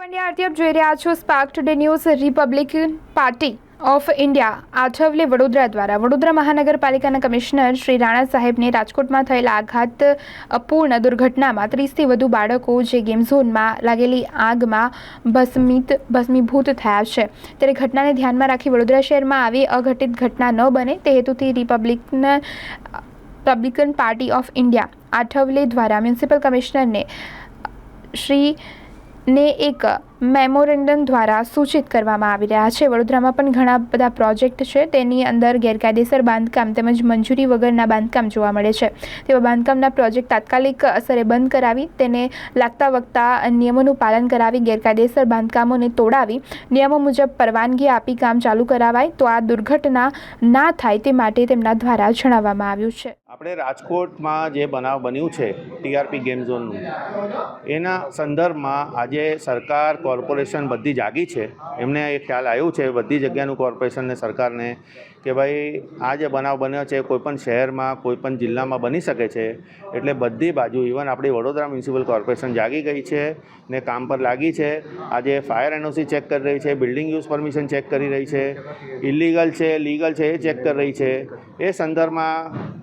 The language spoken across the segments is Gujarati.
પંડ્યા, આરતી આપ જોઈ રહ્યા છો Spark Today News Republican Party of India Athawale Vadodara દ્વારા. વડોદરા મહાનગરપાલિકાના કમિશનર શ્રી રાણા સાહેબને રાજકોટમાં થયેલા આઘાત અપૂર્ણ દુર્ઘટનામાં ત્રીસથી વધુ બાળકો જે ગેમ ઝોનમાં લાગેલી આગમાં ભસ્મિત, ભસ્મીભૂત થયા છે. ત્યારે ઘટનાને ધ્યાનમાં રાખી વડોદરા શહેરમાં આવી અઘટિત ઘટના ન બને તે હેતુથી Republican Republican Party of India Athawale દ્વારા મ્યુનિસિપલ કમિશનરને શ્રી ને એક મેમોરેન્ડમ દ્વારા સૂચિત કરવામાં આવી રહ્યા છે. વડોદરામાં પણ ઘણા બધા પ્રોજેક્ટ છે. તેની અંદર ગેરકાયદેસર બાંધકામ તેમજ મંજૂરી વગરના બાંધકામ જોવા મળે છે. તેવા બાંધકામના પ્રોજેક્ટ તાત્કાલિક અસરે બંધ કરાવી, તેને લાગતા વખતા નિયમોનું પાલન કરાવી, ગેરકાયદેસર બાંધકામોને તોડાવી, નિયમો મુજબ પરવાનગી આપી કામ ચાલુ કરાવાય. તો આ દુર્ઘટના ના થાય તે માટે તેમના દ્વારા જણાવવામાં આવ્યું છે. આપણે રાજકોટમાં જે બનાવ બન્યું છે ટીઆરપી ગેમ ઝોનનું એના સંદર્ભમાં આજે સરકાર, કોર્પોરેશન બધી જાગી છે. એમને એ ખ્યાલ આવ્યું છે, બધી જગ્યાનું કોર્પોરેશનને સરકારને, કે ભાઈ, આ જે બનાવ બન્યો છે કોઈપણ શહેરમાં કોઈપણ જિલ્લામાં બની શકે છે, એટલે બધી બાજુ, ઇવન આપણી વડોદરા મ્યુનિસિપલ કોર્પોરેશન જાગી ગઈ છે, ને કામ પર લાગી છે. આજે ફાયર એનઓસી ચેક કરી રહી છે, બિલ્ડિંગ યુઝ પરમિશન ચેક કરી રહી છે ઇલીગલ છે, લીગલ છે, એ ચેક કરી રહી છે. એ સંદર્ભમાં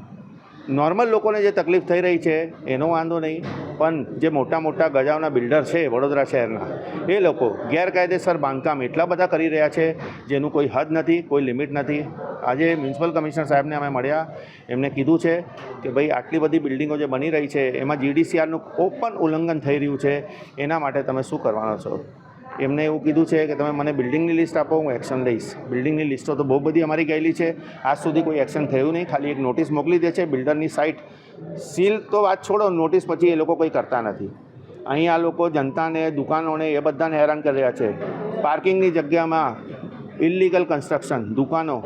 નોર્મલ લોકોને જે તકલીફ થઈ રહી છે, એનો વાંધો નહીં. પણ જે મોટા મોટા ગજાઓના બિલ્ડર છે, વડોદરા શહેરના, એ લોકો ગેરકાયદેસર બાંધકામ એટલા બધા કરી રહ્યા છે, જેનું કોઈ હદ નથી, કોઈ લિમિટ નથી. આજે મ્યુનિસિપલ કમિશનર સાહેબને અમે મળ્યા, એમને કીધું છે કે ભાઈ, આટલી બધી બિલ્ડિંગો જે બની રહી છે, એમાં જીડીસીઆરનું ઓપન ઉલ્લંઘન થઈ રહ્યું છે, એના માટે તમે શું કરવાનો છો? એમને એવું કીધું છે કે તમે મને બિલ્ડિંગની લિસ્ટ આપો, હું એક્શન લઈશ. બિલ્ડિંગની લિસ્ટો તો બહુ બધી અમારી ગયેલી છે. આજ સુધી કોઈ એક્શન થયું નહીં. ખાલી એક નોટિસ મોકલી દે છે. બિલ્ડરની સાઇટ સીલ તો વાત છોડો, નોટિસ પછી એ લોકો કંઈ કરતા નથી. અહીં આ લોકો જનતાને, દુકાનોને એ બધાને હેરાન કરી રહ્યા છે. પાર્કિંગની જગ્યામાં ઇલિગલ કન્સ્ટ્રક્શન દુકાનો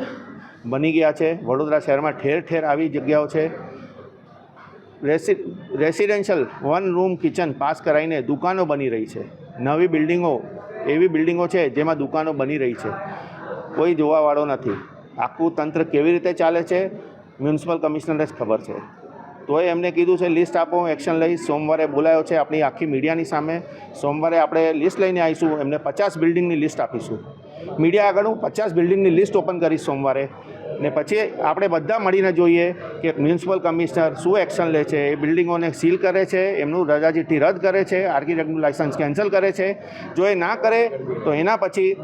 બની ગયા છે. વડોદરા શહેરમાં ઠેર ઠેર આવી જગ્યાઓ છે. રેસી, residential one room kitchen pass કરાવીને દુકાનો બની રહી છે. નવી બિલ્ડિંગો એવી બિલ્ડિંગો છે જેમાં દુકાનો બની રહી છે. કોઈ જોવાવાળો નથી. આખું તંત્ર કેવી રીતે ચાલે છે? મ્યુનિસિપલ કમિશનરને જ ખબર છે. તોય એમને કીધું છે, લિસ્ટ આપો, હું એક્શન લઈશ. સોમવારે બોલાયો છે આપણી આખી મીડિયાની સામે. સોમવારે આપણે લિસ્ટ લઈને આવીશું, એમને પચાસ બિલ્ડિંગની લિસ્ટ આપીશું. મીડિયા આગળ હું પચાસ બિલ્ડિંગની લિસ્ટ ઓપન કરીશ સોમવારે. ને પછી આપણે બધા મળીને જોઈએ કે મ્યુનિસિપલ કમિશનર શું એક્શન લે છે, એ બિલ્ડિંગોને સીલ કરે છે, એમનું રજા ચિઠ્ઠી રદ કરે છે આર્કિટેક્ટનું લાઇસન્સ કેન્સલ કરે છે. જો એ ના કરે, તો એના પછી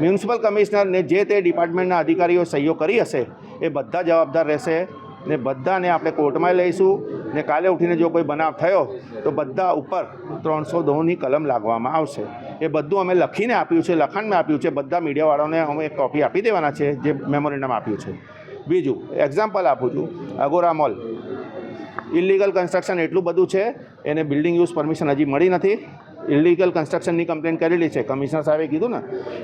મ્યુનિસિપલ કમિશનરને જે તે ડિપાર્ટમેન્ટના અધિકારીઓ સહીઓ કરી હશે, એ બધા જવાબદાર રહેશે. ને બધાને આપણે કોર્ટમાં લઈશું. ને કાલે ઉઠીને જો કોઈ બનાવ થયો, તો બધા ઉપર ત્રણસો દોની કલમ લાગવામાં આવશે. એ બધું અમે લખીને આપ્યું છે, લખાણમાં આપ્યું છે. બધા મીડિયાવાળાને અમે એક કોપી આપી દેવાના છે, જે મેમોરેન્ડમ આપ્યું છે. બીજું એક્ઝામ્પલ આપું છું. અગોરા મોલ ઇલિગલ કન્સ્ટ્રક્શન એટલું બધું છે, એને બિલ્ડિંગ યુઝ પરમિશન હજી મળી નથી. ઇલિગલ કન્સ્ટ્રક્શનની કમ્પ્લેન કરેલી છે. કમિશનર સાહેબે કીધું ને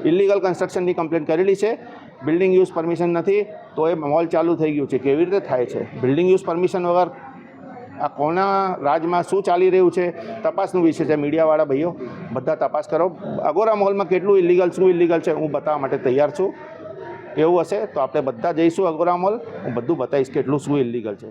ઇલિગલ કન્સ્ટ્રક્શનની કમ્પ્લેન કરેલી છે બિલ્ડિંગ યુઝ પરમિશન નથી, તો એ મોલ ચાલુ થઈ ગયું છે. કેવી રીતે થાય છે? બિલ્ડિંગ યુઝ પરમિશન વગર આ કોના રાજમાં શું ચાલી રહ્યું છે? તપાસનું વિષય છે. મીડિયાવાળા ભાઈઓ, બધા તપાસ કરો. અગોરા મોલમાં કેટલું ઇલીગલ શું ઇલીગલ છે, હું બતાવવા માટે તૈયાર છું. એવું હશે તો આપણે બધા જઈશું અગોરા મોલ હું બધું બતાવીશ કેટલું શું ઇલીગલ છે.